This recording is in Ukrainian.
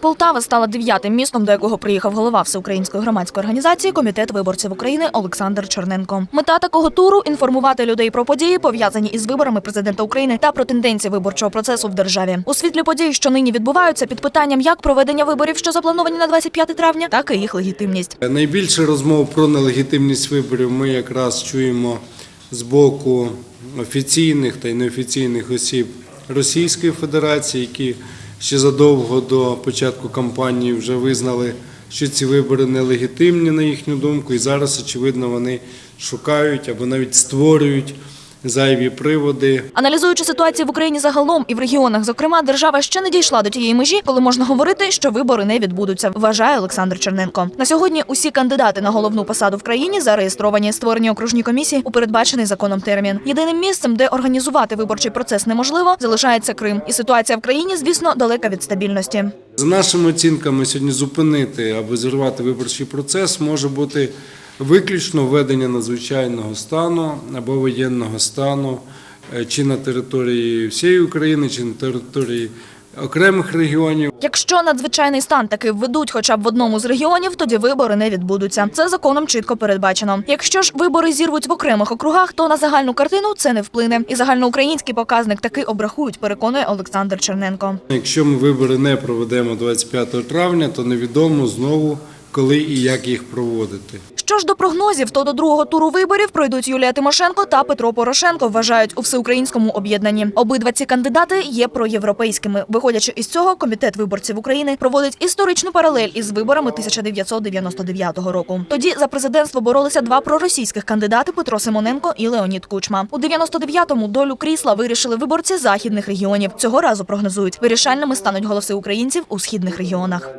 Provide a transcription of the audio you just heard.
Полтава стала дев'ятим містом, до якого приїхав голова всеукраїнської громадської організації Комітет виборців України Олександр Черненко. Мета такого туру інформувати людей про події, пов'язані із виборами президента України та про тенденції виборчого процесу в державі. У світлі подій, що нині відбуваються, під питанням як проведення виборів, що заплановані на 25 травня, так і їх легітимність. Найбільше розмов про нелегітимність виборів ми якраз чуємо з боку офіційних та й неофіційних осіб Російської Федерації, які ще задовго до початку кампанії вже визнали, що ці вибори нелегітимні на їхню думку, і зараз, очевидно, вони шукають або навіть створюють зайві приводи Аналізуючи ситуацію в Україні загалом і в регіонах, зокрема, держава ще не дійшла до тієї межі, коли можна говорити, що вибори не відбудуться. Вважає Олександр Черненко. На сьогодні усі кандидати на головну посаду в країні зареєстровані, створені окружні комісії у передбачений законом термін. Єдиним місцем, де організувати виборчий процес неможливо, залишається Крим. І ситуація в країні, звісно, далека від стабільності. За нашими оцінками, сьогодні зупинити або зірвати виборчий процес може бути виключно введення надзвичайного стану або воєнного стану е, чи на території всієї України, чи на території окремих регіонів. Якщо надзвичайний стан таки введуть хоча б в одному з регіонів, тоді вибори не відбудуться. Це законом чітко передбачено. Якщо ж вибори зірвуть в окремих округах, то на загальну картину це не вплине. І загальноукраїнський показник таки обрахують, переконує Олександр Черненко. Якщо ми вибори не проведемо 25 травня, то невідомо знову коли і як їх проводити. Що ж до прогнозів, то до другого туру виборів пройдуть Юлія Тимошенко та Петро Порошенко. Вважають у всеукраїнському об'єднанні. Обидва ці кандидати є проєвропейськими. Виходячи із цього, комітет виборців України проводить історичну паралель із виборами 1999 року. Тоді за президентство боролися два проросійських кандидати Петро Симоненко і Леонід Кучма. У 99-му долю крісла вирішили виборці західних регіонів. Цього разу прогнозують вирішальними стануть голоси українців у східних регіонах.